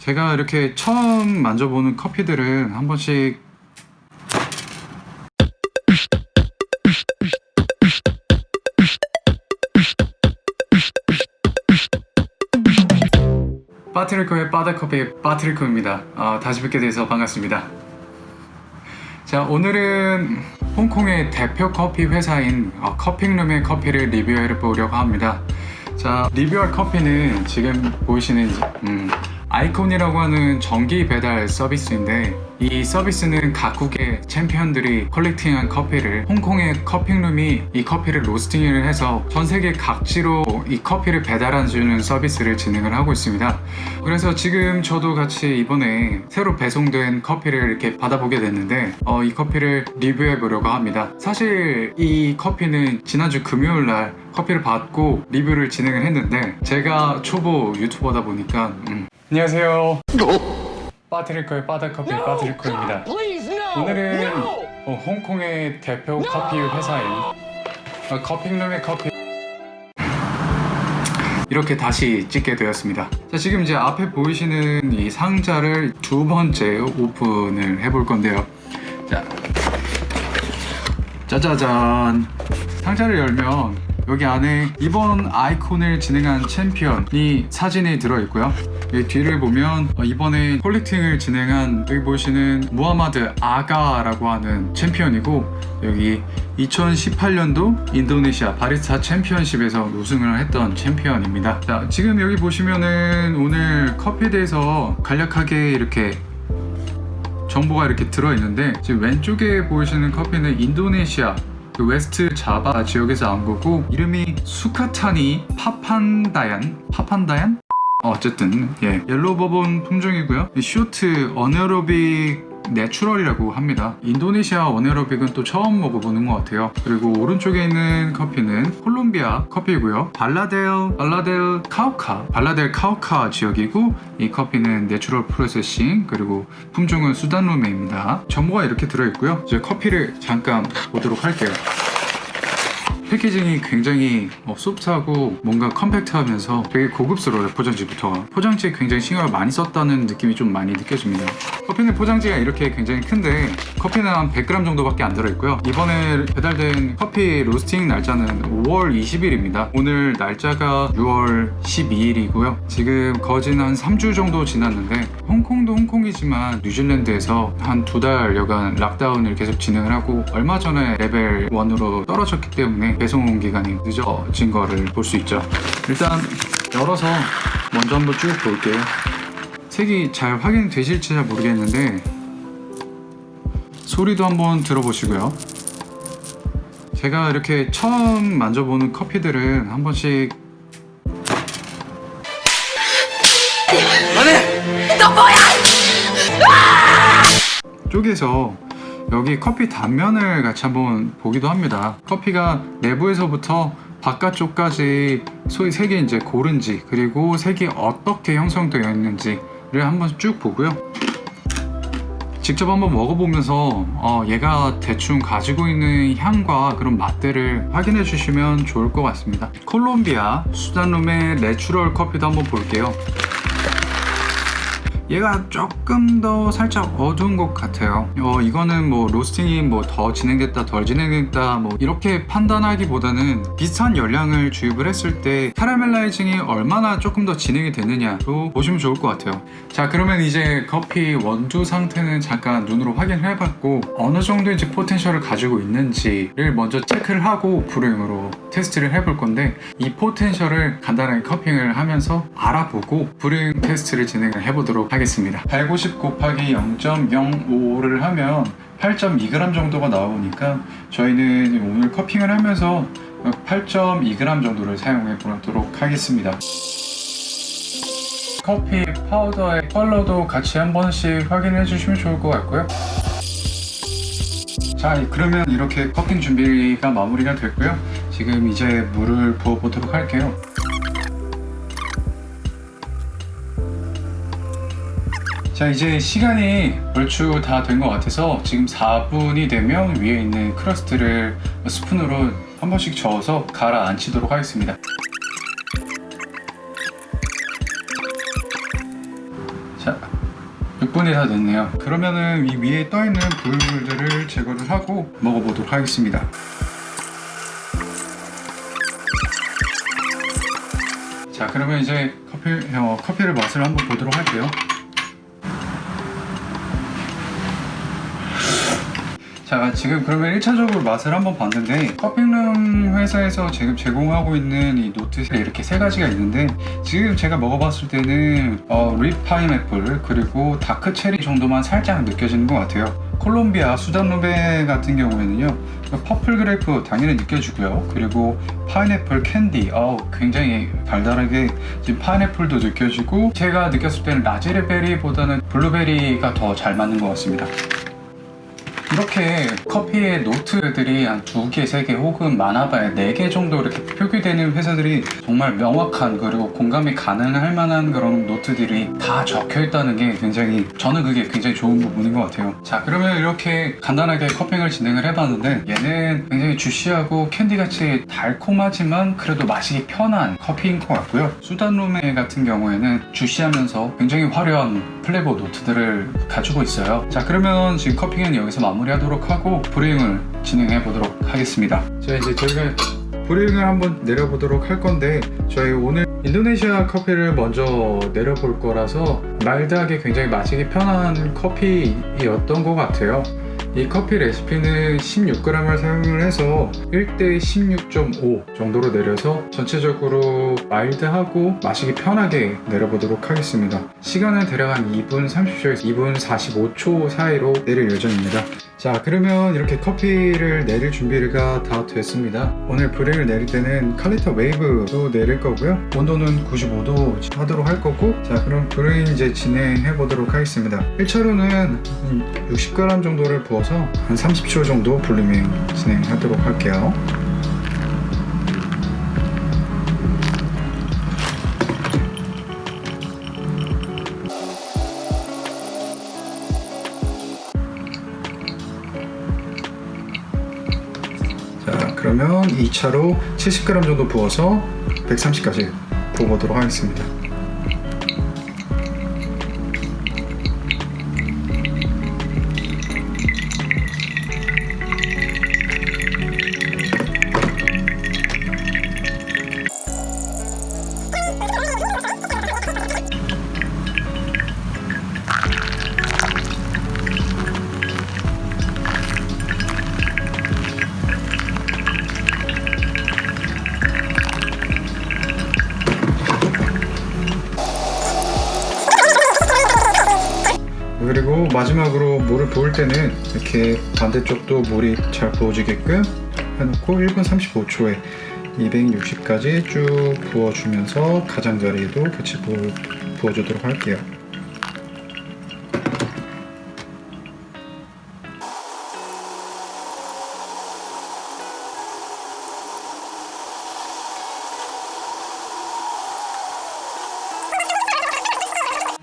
제가 이렇게 처음 만져보는 커피들은 한 번씩 바트리코의 바다커피의 바트리코입니다. 어, 다시 뵙게 돼서 반갑습니다. 자 오늘은 홍콩의 대표 커피 회사인 어, 커핑룸의 커피를 리뷰해 보려고 합니다. 자 리뷰할 커피는 지금 보이시는 음, 아이콘이라고 하는 정기 배달 서비스인데 이 서비스는 각국의 챔피언들이 컬렉팅한 커피를 홍콩의 커핑룸이 이 커피를 로스팅을 해서 전 세계 각지로 이 커피를 배달해주는 서비스를 진행을 하고 있습니다. 그래서 지금 저도 같이 이번에 새로 배송된 커피를 이렇게 받아보게 됐는데 어, 이 커피를 리뷰해 보려고 합니다. 사실 이 커피는 지난주 금요일 날 커피를 받고 리뷰를 진행을 했는데 제가 초보 유튜버다 보니까 음. 안녕하세요. 바트리코의 바다커피 바트리코입니다. Please no. 오늘은 No. 어, 홍콩의 대표 커피 회사인 어, 커핑룸의 커피 이렇게 다시 찍게 되었습니다. 자, 지금 이제 앞에 보이시는 이 상자를 두 번째 오픈을 해볼 건데요. 자, 짜자잔. 상자를 열면 여기 안에 이번 아이콘을 진행한 챔피언이 사진이 들어있고요. 이 뒤를 보면 어, 이번에 콜렉팅을 진행한 여기 보시는 무하마드 아가라고 하는 챔피언이고 여기 2018년도 인도네시아 바리스타 챔피언십에서 우승을 했던 챔피언입니다. 자, 지금 여기 보시면은 오늘 커피에 대해서 간략하게 이렇게 정보가 이렇게 들어있는데 지금 왼쪽에 보이시는 커피는 인도네시아 그 웨스트 자바 지역에서 나온 거고 이름이 수카타니 파판다얀 파판다얀 어, 어쨌든 예 옐로우 버번 품종이고요 이 쇼트 어네로빅 내추럴이라고 합니다. 인도네시아 어네로빅은 또 처음 먹어보는 것 같아요. 그리고 오른쪽에 있는 커피는 콜롬비아 커피고요. 발라델 발라델 카우카 발라델 카우카 지역이고 이 커피는 내추럴 프로세싱 그리고 품종은 수단 루메입니다. 정보가 이렇게 들어있고요. 이제 커피를 잠깐 보도록 할게요. 패키징이 굉장히 어, 소프트하고 뭔가 컴팩트하면서 되게 고급스러워요 포장지부터가 포장지에 굉장히 신경을 많이 썼다는 느낌이 좀 많이 느껴집니다. 커피는 포장지가 이렇게 굉장히 큰데 커피는 한 100g 정도밖에 안 들어있고요. 이번에 배달된 커피 로스팅 날짜는 5월 20일입니다. 오늘 날짜가 6월 12일이고요. 지금 거진 한 3주 정도 지났는데 홍콩도 홍콩이지만 뉴질랜드에서 한 두 달여간 락다운을 계속 진행을 하고 얼마 전에 레벨 1으로 떨어졌기 때문에 배송 기간이 늦어진 거를 볼 수 있죠. 일단 열어서 먼저 한번 쭉 볼게요. 색이 잘 확인되실지 잘 모르겠는데 소리도 한번 들어보시고요. 제가 이렇게 처음 만져보는 커피들은 한 번씩 쪼개서 여기 커피 단면을 같이 한번 보기도 합니다. 커피가 내부에서부터 바깥쪽까지 소위 색이 이제 고른지 그리고 색이 어떻게 형성되어 있는지를 한번 쭉 보고요. 직접 한번 먹어보면서 어, 얘가 대충 가지고 있는 향과 그런 맛들을 확인해 주시면 좋을 것 같습니다. 콜롬비아 수단룸의 내추럴 커피도 한번 볼게요. 얘가 조금 더 살짝 어두운 것 같아요. 어, 이거는 뭐 로스팅이 뭐 더 진행됐다, 덜 진행됐다, 뭐 이렇게 판단하기보다는 비슷한 열량을 주입을 했을 때 카라멜라이징이 얼마나 조금 더 진행이 되느냐로 보시면 좋을 것 같아요. 자, 그러면 이제 커피 원두 상태는 잠깐 눈으로 확인을 해봤고 어느 정도 이제 포텐셜을 가지고 있는지를 먼저 체크를 하고 브루잉으로 테스트를 해볼 건데 이 포텐셜을 간단하게 커핑을 하면서 알아보고 브루잉 테스트를 진행을 해보도록 하겠습니다. 150 곱하기 0.05를 하면 8.2g 정도가 나오니까 저희는 오늘 커핑을 하면서 8.2g 정도를 사용해 보도록 하겠습니다. 커피 파우더의 컬러도 같이 한 번씩 확인해 주시면 좋을 것 같고요. 자, 그러면 이렇게 커팅 준비가 마무리가 됐고요. 지금 이제 물을 부어 보도록 할게요. 자, 이제 시간이 얼추 다 된 것 같아서 지금 4분이 되면 위에 있는 크러스트를 스푼으로 한 번씩 저어서 가라앉히도록 하겠습니다. 자, 자, 6분이 다 됐네요. 그러면은 이 위에 떠 있는 불들을 제거를 하고 먹어보도록 하겠습니다. 자, 그러면 이제 커피 어, 커피를 맛을 한번 보도록 할게요. 자 지금 그러면 1차적으로 맛을 한번 봤는데 커피룸 회사에서 지금 제공하고 있는 이 노트 이렇게 세 가지가 있는데 지금 제가 먹어봤을 때는 어, 립 파인애플 그리고 다크 체리 정도만 살짝 느껴지는 것 같아요. 콜롬비아 수단 루베 같은 경우에는요 퍼플 그레이프 당연히 느껴지고요. 그리고 파인애플 캔디 어 굉장히 달달하게 지금 파인애플도 느껴지고 제가 느꼈을 때는 라즈베리보다는 블루베리가 더 잘 맞는 것 같습니다 이렇게 커피의 노트들이 한 두 개, 세 개 혹은 많아봐야 네 개 정도 이렇게 표기되는 회사들이 정말 명확한 그리고 공감이 가능할 만한 그런 노트들이 다 적혀 있다는 게 굉장히 저는 그게 굉장히 좋은 부분인 것 같아요. 자 그러면 이렇게 간단하게 커핑을 진행을 해봤는데 얘는 굉장히 주시하고 캔디같이 달콤하지만 그래도 마시기 편한 커피인 것 같고요. 수단룸메 같은 경우에는 주시하면서 굉장히 화려한 플레이버 노트들을 가지고 있어요. 자 그러면 지금 커핑은 여기서 마무리 하도록 하고 브레잉을 진행해 보도록 하겠습니다. 자 이제 저희가 브레잉을 한번 내려보도록 할 건데 저희 오늘 인도네시아 커피를 먼저 내려볼 거라서 말드하게 굉장히 마시기 편한 커피였던 것 같아요. 이 커피 레시피는 16g을 사용을 해서 1대 16.5 정도로 내려서 전체적으로 마일드하고 마시기 편하게 내려보도록 하겠습니다. 시간은 대략 한 2분 30초에서 2분 45초 사이로 내릴 예정입니다. 자 그러면 이렇게 커피를 내릴 준비가 다 됐습니다. 오늘 브레이를 내릴 때는 칼리터 웨이브로 내릴 거고요. 온도는 95도 하도록 할 거고 자 그럼 브레이 이제 진행해 보도록 하겠습니다. 1차로는 60g 정도를 부어서 한 30초 정도 볼륨밍 진행하도록 할게요 2차로 70g 정도 부어서 130까지 부어보도록 하겠습니다 그리고 마지막으로 물을 부을 때는 이렇게 반대쪽도 물이 잘 부어지게끔 해놓고 1분 35초에 260까지 쭉 부어주면서 가장자리에도 같이 부, 부어주도록 할게요.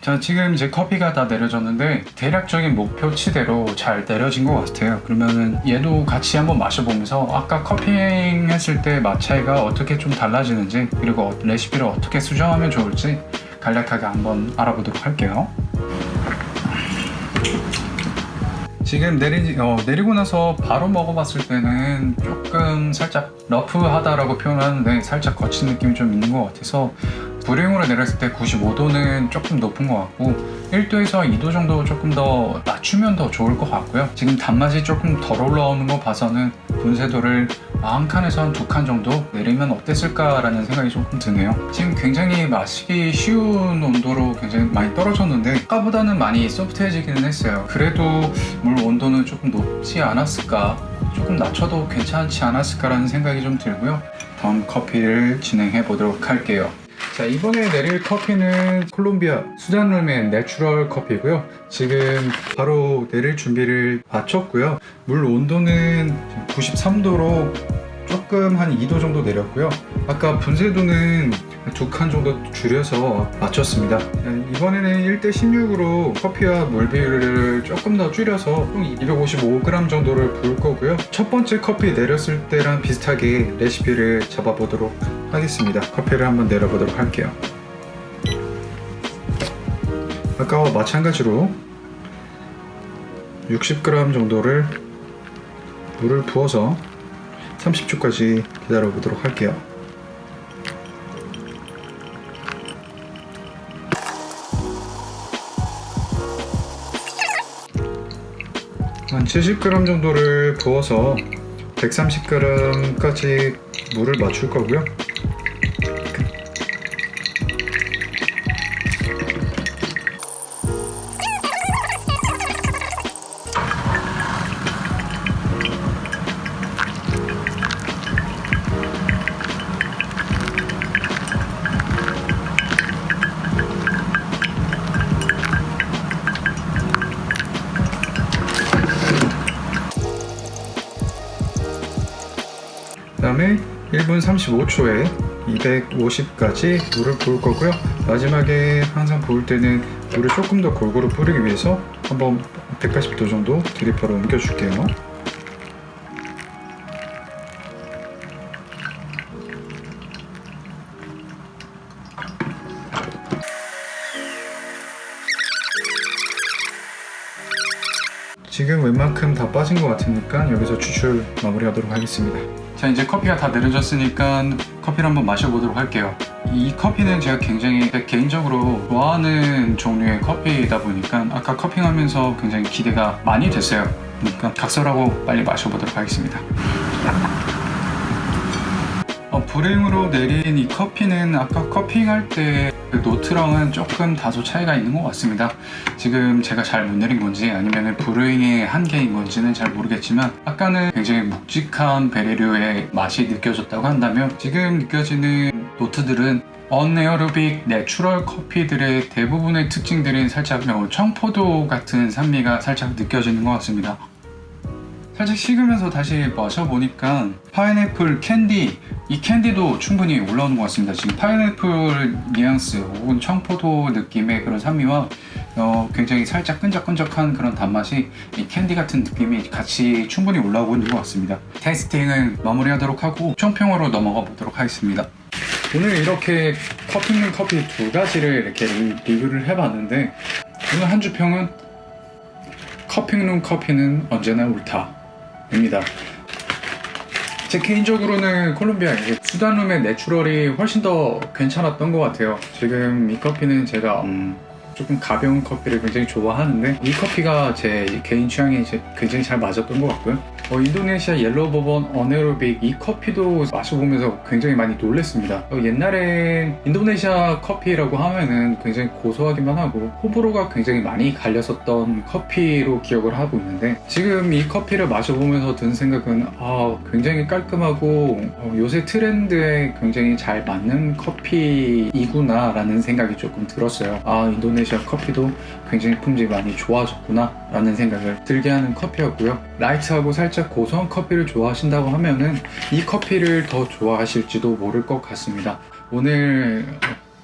자 지금 이제 커피가 다 내려졌는데 대략적인 목표치대로 잘 내려진 것 같아요. 그러면은 얘도 같이 한번 마셔보면서 아까 커피잉 했을 때 맛 차이가 어떻게 좀 달라지는지 그리고 어- 레시피를 어떻게 수정하면 좋을지 간략하게 한번 알아보도록 할게요 지금 내리, 어, 내리고 나서 바로 먹어봤을 때는 조금 살짝 러프하다라고 표현하는데 살짝 거친 느낌이 좀 있는 것 같아서 브레잉으로 내렸을 때 95도는 조금 높은 것 같고 1도에서 2도 정도 조금 더 낮추면 더 좋을 것 같고요. 지금 단맛이 조금 덜 올라오는 거 봐서는 분쇄도를 한 칸에서 한 두 칸 정도 내리면 어땠을까라는 생각이 조금 드네요. 지금 굉장히 마시기 쉬운 온도로 굉장히 많이 떨어졌는데 아까보다는 많이 소프트해지기는 했어요. 그래도 물 온도는 조금 높지 않았을까 조금 낮춰도 괜찮지 않았을까라는 생각이 좀 들고요. 다음 커피를 진행해 보도록 할게요 자 이번에 내릴 커피는 콜롬비아 수잔룸의 내추럴 커피고요. 지금 바로 내릴 준비를 마쳤고요. 물 온도는 93도로 조금 한 2도 정도 내렸고요. 아까 분쇄도는 두 칸 정도 줄여서 맞췄습니다. 이번에는 1대 16으로 커피와 물 비율을 조금 더 줄여서 총 255g 정도를 부을 거고요. 첫 번째 커피 내렸을 때랑 비슷하게 레시피를 잡아보도록 하겠습니다. 커피를 한번 내려보도록 할게요. 아까와 마찬가지로 60g 정도를 물을 부어서 30초까지 기다려 보도록 할게요. 한 70g 정도를 부어서 130g까지 물을 맞출 거고요. 1분 35초에 250까지 물을 부을 거고요. 마지막에 항상 부을 때는 물을 조금 더 골고루 뿌리기 위해서 한번 180도 정도 드리퍼로 옮겨줄게요. 지금 웬만큼 다 빠진 것 같으니까 여기서 추출 마무리하도록 하겠습니다. 자 이제 커피가 다 내려졌으니까 커피를 한번 마셔보도록 할게요. 이 커피는 제가 굉장히 개인적으로 좋아하는 종류의 커피이다 보니까 아까 커핑하면서 굉장히 기대가 많이 됐어요. 그러니까 각설하고 빨리 마셔보도록 하겠습니다. 어, 불행으로 내린 이 커피는 아까 커핑할 때 그 노트랑은 조금 다소 차이가 있는 것 같습니다. 지금 제가 잘 못 내린 건지 아니면 브루잉의 한계인 건지는 잘 모르겠지만 아까는 굉장히 묵직한 베리류의 맛이 느껴졌다고 한다면 지금 느껴지는 노트들은 언에어로빅 내추럴 커피들의 대부분의 특징들인 살짝 어, 청포도 같은 산미가 살짝 느껴지는 것 같습니다. 살짝 식으면서 다시 마셔보니까 파인애플 캔디 이 캔디도 충분히 올라오는 것 같습니다. 지금 파인애플 뉘앙스 혹은 청포도 느낌의 그런 산미와 어, 굉장히 살짝 끈적끈적한 그런 단맛이 이 캔디 같은 느낌이 같이 충분히 올라오고 있는 것 같습니다. 테이스팅을 마무리하도록 하고 총평으로 넘어가 보도록 하겠습니다. 오늘 이렇게 커피는 커피 두 가지를 이렇게 리뷰를 해봤는데 오늘 한 주 평은 커피는 커피는 언제나 옳다 입니다. 제 개인적으로는 콜롬비아 이게 수단룸의 내추럴이 훨씬 더 괜찮았던 것 같아요. 지금 이 커피는 제가 음, 조금 가벼운 커피를 굉장히 좋아하는데 이 커피가 제 개인 취향에 이제 굉장히 잘 맞았던 것 같고요. 어, 인도네시아 옐로우 버번 어네로빅 이 커피도 마셔보면서 굉장히 많이 놀랬습니다. 어, 옛날에 인도네시아 커피라고 하면은 굉장히 고소하기만 하고 호불호가 굉장히 많이 갈렸었던 커피로 기억을 하고 있는데 지금 이 커피를 마셔보면서 든 생각은 아, 굉장히 깔끔하고 어, 요새 트렌드에 굉장히 잘 맞는 커피이구나라는 생각이 조금 들었어요. 아 인도네시아 커피도 굉장히 품질이 많이 좋아졌구나라는 생각을 들게 하는 커피였고요. 라이트하고 살짝 고소한 커피를 좋아하신다고 하면은 이 커피를 더 좋아하실지도 모를 것 같습니다. 오늘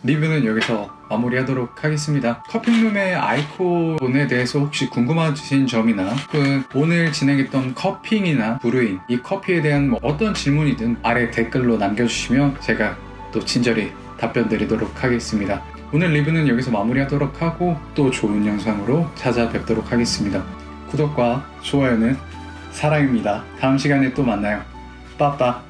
리뷰는 여기서 마무리하도록 하겠습니다. 커피룸의 아이콘에 대해서 혹시 궁금하신 점이나 혹은 오늘 진행했던 커핑이나 브루잉 이 커피에 대한 뭐 어떤 질문이든 아래 댓글로 남겨주시면 제가 또 친절히 답변 드리도록 하겠습니다. 오늘 리뷰는 여기서 마무리하도록 하고 또 좋은 영상으로 찾아뵙도록 하겠습니다. 구독과 좋아요는 사랑입니다. 다음 시간에 또 만나요. 빠빠.